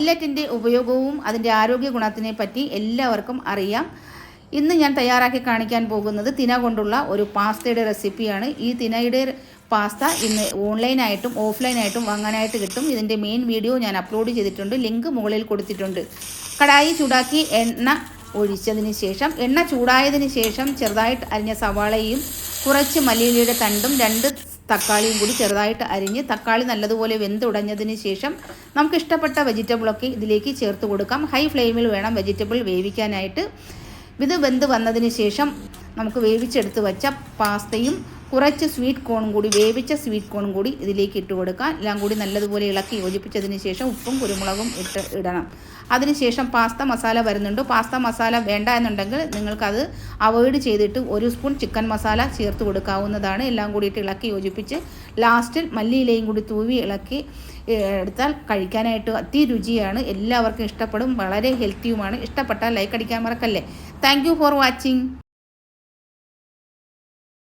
മില്ലറ്റിന്റെ ഉപയോഗവും അതിന്റെ ആരോഗ്യ ഗുണത്തിനെ പറ്റി എല്ലാവർക്കും അറിയാം. ഇന്ന് ഞാൻ തയ്യാറാക്കി കാണിക്കാൻ പോകുന്നത് തിന കൊണ്ടുള്ള ഒരു പാസ്തയുടെ റെസിപ്പിയാണ്. ഈ തിനയുടെ പാസ്ത ഇന്ന് ഓൺലൈനായിട്ടും ഓഫ്ലൈനായിട്ടും വാങ്ങാനായിട്ട് കിട്ടും. ഇതിന്റെ മെയിൻ വീഡിയോ ഞാൻ അപ്ലോഡ് ചെയ്തിട്ടുണ്ട്. ലിങ്ക് മുകളിൽ കൊടുത്തിട്ടുണ്ട്. കടായി ചൂടാക്കി എണ്ണ ഒഴിച്ചതിന് ശേഷം എണ്ണ ചൂടായതിന് ശേഷം ചെറുതായിട്ട് അരിഞ്ഞ സവാളയും കുറച്ച് മല്ലിയിലയുടെ തണ്ടും രണ്ട് തക്കാളിയും കൂടി ചെറുതായിട്ട് അരിഞ്ഞ് തക്കാളി നല്ലതുപോലെ വെന്തുടഞ്ഞതിന് ശേഷം നമുക്ക് ഇഷ്ടപ്പെട്ട വെജിറ്റബിളൊക്കെ ഇതിലേക്ക് ചേർത്ത് കൊടുക്കാം. ഹൈ ഫ്ലെയിമിൽ വേണം വെജിറ്റബിൾ വേവിക്കാനായിട്ട്. ഇത് വെന്ത് വന്നതിന് ശേഷം നമുക്ക് വേവിച്ചെടുത്ത് വെച്ച പാസ്തയും കുറച്ച് സ്വീറ്റ് കോണും കൂടി വേവിച്ച സ്വീറ്റ് കോണും കൂടി ഇതിലേക്ക് ഇട്ട് കൊടുക്കാം. എല്ലാം കൂടി നല്ലതുപോലെ ഇളക്കി യോജിപ്പിച്ചതിന് ശേഷം ഉപ്പും കുരുമുളകും ഇട്ട് ഇടണം. അതിനുശേഷം പാസ്ത മസാല വരുന്നുണ്ട്. പാസ്ത മസാല വേണ്ട എന്നുണ്ടെങ്കിൽ നിങ്ങൾക്കത് അവോയ്ഡ് ചെയ്തിട്ട് ഒരു സ്പൂൺ ചിക്കൻ മസാല ചേർത്ത് കൊടുക്കാവുന്നതാണ്. എല്ലാം കൂടിയിട്ട് ഇളക്കി യോജിപ്പിച്ച് ലാസ്റ്റിൽ മല്ലിയിലയും കൂടി തൂവി ഇളക്കി എടുത്താൽ കഴിക്കാനായിട്ട് അതിരുചിയാണ് എല്ലാവർക്കും ഇഷ്ടപ്പെടും. വളരെ ഹെൽത്തിയുമാണ് ഇഷ്ടപ്പെട്ടാൽ ലൈക്ക് അടിക്കാൻ മറക്കല്ലേ. Thank for watching